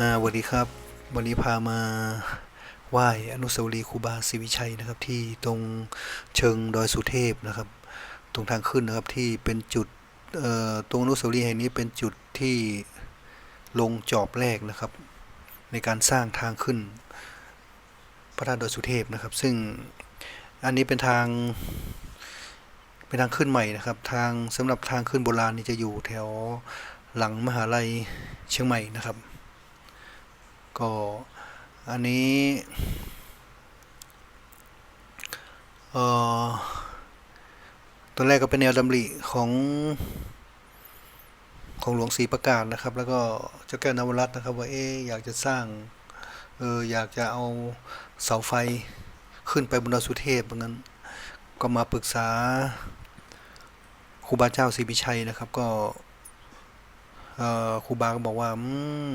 อ่าสวัสดีครับ วันนี้พามาไหว้อนุสาวรีย์ครูบาศรีวิชัยนะครับ ที่ตรงเชิงดอยสุเทพนะครับ ตรงทางขึ้นนะครับที่เป็นจุดตรงอนุสาวรีย์แห่งนี้เป็นจุดที่ลงจอบแรกนะครับ ในการสร้างทางขึ้น พระธาตุดอยสุเทพนะครับ ซึ่งอันนี้เป็นทางเป็นทางขึ้นใหม่นะครับ ทางสำหรับทางขึ้นโบราณนี่จะอยู่แถวหลังมหาลัยเชียงใหม่นะครับ ก็อันนี้เอ่อตอนแรกก็เป็นแนวดำริของของหลวงศรีประกาศนะครับ แล้วก็เจ้าแก้วนวรัตน์นะครับ ว่าเอ๊อยากจะสร้างเอออยากจะเอาเสาไฟขึ้นไปบนดอยสุเทพเหมือนกันก็มาปรึกษาครูบาเจ้าศรีพิชัยนะครับ ก็ครูบาก็บอกว่าอืม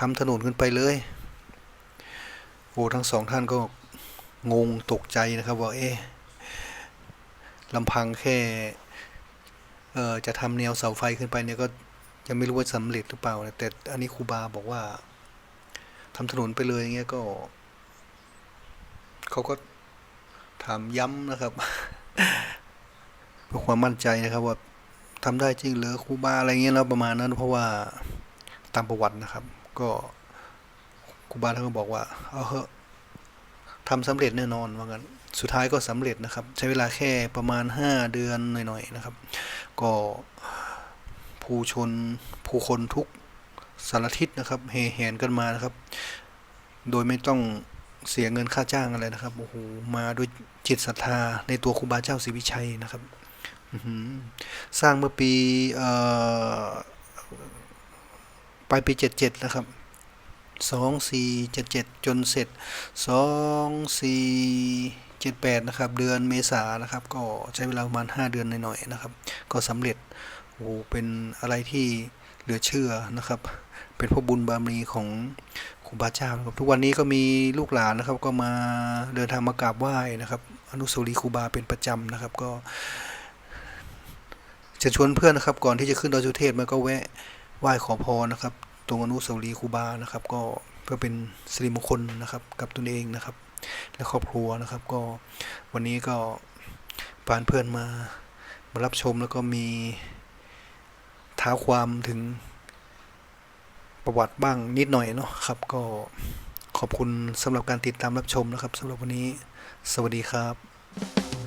ทำถนนขึ้นไปเลยโอ้ทั้งสองท่านก็งงตกใจนะครับว่าเอ๊ะลำพังแค่เออจะทำแนวเสาไฟขึ้นไปเนี่ยก็ยังไม่รู้ว่าสำเร็จหรือเปล่านะแต่อันนี้ครูบาบอกว่าทำถนนไปเลยอย่างเงี้ยก็เขาก็ถามย้ำนะครับเพื่อความมั่นใจนะครับว่าทำได้จริงหรือครูบาอะไรเงี้ยแล้วประมาณนั้นเพราะว่าตามประวัตินะครับ ก็ครูบาท่านก็บอกว่า เอาเถอะทำสำเร็จแน่นอนว่างั้นสุดท้ายก็สำเร็จนะครับ ใช้เวลาแค่ประมาณ 5 เดือนหน่อยๆนะครับ ก็ผู้ชนผู้คนทุกสารทิศนะครับเฮแหนกันมานะครับ โดยไม่ต้องเสียเงินค่าจ้างอะไรนะครับโอ้โหมาด้วยจิตศรัทธาในตัวครูบาเจ้าศรีวิชัยนะครับสร้างเมื่อปีเอ่อ ปลายปีเจ็ดเจ็ดนะครับสองสี่เจ็ดเจ็ดจนเสร็จสองสี่เจ็ดแปดนะครับ เดือนเมษานะครับ ก็ใช้เวลาประมาณห้าเดือนหน่อยๆนะครับ ก็สำเร็จโอ้โหเป็นอะไรที่เหลือเชื่อนะครับ เป็นพระบุญบารมีของครูบาเจ้านะครับทุกวันนี้ก็มีลูกหลานนะครับ ก็มาเดินทางมากราบไหว้นะครับ อนุสาวรีย์ครูบาเป็นประจำนะครับ ก็เชิญชวนเพื่อนนะครับ ก่อนที่จะขึ้นดอยสุเทพมันก็แวะ ไหว้ขอพรนะครับ ตรงอนุสาวรีย์ครูบานะครับ ก็เพื่อเป็นสิริมงคลนะครับ กับตนเองนะครับ และครอบครัวนะครับ ก็วันนี้ก็พานเพื่อนมามารับชมแล้วก็มีท้าความถึงประวัติบ้างนิดหน่อยเนาะครับ ก็ขอบคุณสำหรับการติดตามรับชมนะครับสำหรับวันนี้ สวัสดีครับ